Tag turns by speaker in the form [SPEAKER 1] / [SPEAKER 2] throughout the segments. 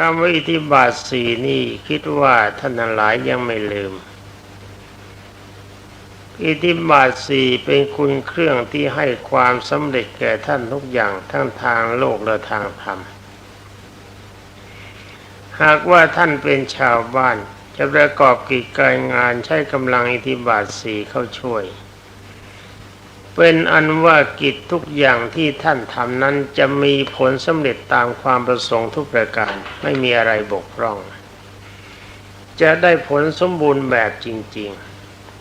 [SPEAKER 1] คำว่าอิทธิบาทสี่นี่คิดว่าท่านหลายยังไม่ลืม อิทธิบาทสี่เป็นคุณเครื่องที่ให้ความสำเร็จแก่ท่านทุกอย่างทั้งทางโลกและทางธรรม หากว่าท่านเป็นชาวบ้านจะประกอบกิจการงานใช้กำลังอิทธิบาทสี่เข้าช่วย เป็นอันว่ากิจทุกอย่างที่ท่านทำนั้นจะมีผลสำเร็จตามความประสงค์ทุกประการไม่มีอะไรบกพร่อง จะได้ผลสมบูรณ์แบบจริง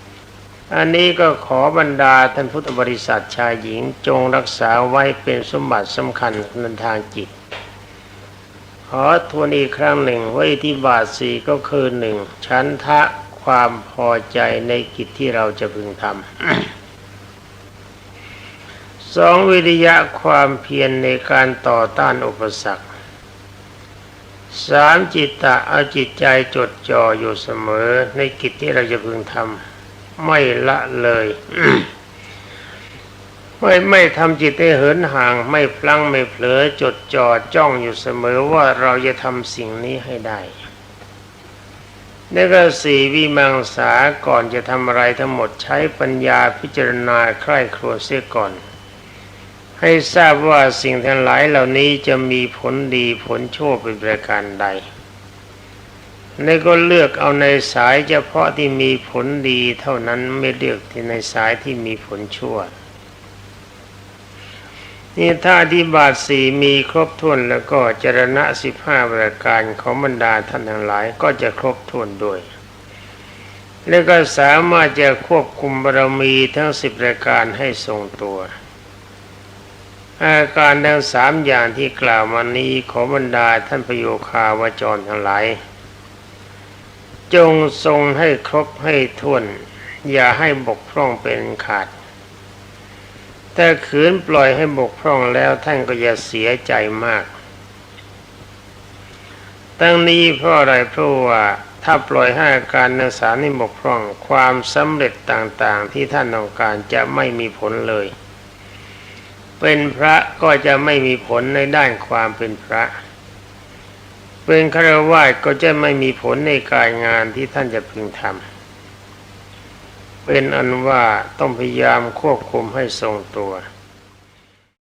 [SPEAKER 1] ๆ อันนี้ก็ขอบรรดาท่านพุทธบริษัทชายหญิงจงรักษาไว้เป็นสมบัติสำคัญในทางจิต ขอทวนอีกครั้งหนึ่งว่าอิทธิบาทสีก็คือหนึ่งชั้นทะความพอใจในกิจที่เราจะพึงทำ สองวิริยะความเพียรในการต่อต้านอุปสรรคสามจิตตะเอาจิตใจจดจ่ออยู่เสมอ ในกิจที่เราจะพึงทำไม่ละเลยไม่ไม่ทำจิตให้เหินห่าง ไม่พลั้งไม่เผลอจดจ่อจ้องอยู่เสมอว่าเราจะทำสิ่งนี้ให้ได้นี่ก็สี่วิมังสาก่อนจะทำอะไรทั้งหมดใช้ปัญญาพิจารณาใคร่ครวญเสียก่อน ให้ทราบว่าสิ่งทั้งหลายเหล่านี้จะมีผลดีผลชั่วเป็นประการใดนี่ก็เลือกเอาในสายเฉพาะที่มีผลดีเท่านั้นไม่เลือกที่ในสายที่มีผลชั่ว นี่ถ้าอธิบาทสี่มีครบถ้วนแล้วก็จรณะสิบห้าประการของบรรดาท่านทั้งหลายก็จะครบถ้วนด้วยแล้วก็สามารถจะควบคุมบารมีทั้งสิบรายการให้ทรงตัว อาการทั้งสามอย่างที่กล่าวมานี้ขอบรรดาท่านประโยคาวจรทั้งหลาย จงทรงให้ครบให้ถ้วน อย่าให้บกพร่องเป็นขาดแต่ขืนปล่อยให้บกพร่องแล้วท่านก็จะเสียใจมาก ตั้งนี้เพราะอะไรเพราะว่าถ้าปล่อยให้อาการนักสารนี้บกพร่องความสำเร็จต่างๆ ที่ท่านต้องการจะไม่มีผลเลย เป็นพระก็จะไม่มีผลในด้านความเป็นพระ เป็นฆราวาสก็จะไม่มีผลในการงานที่ท่านจะพึงทำเป็นอันว่าต้องพยายามควบคุมให้ทรงตัว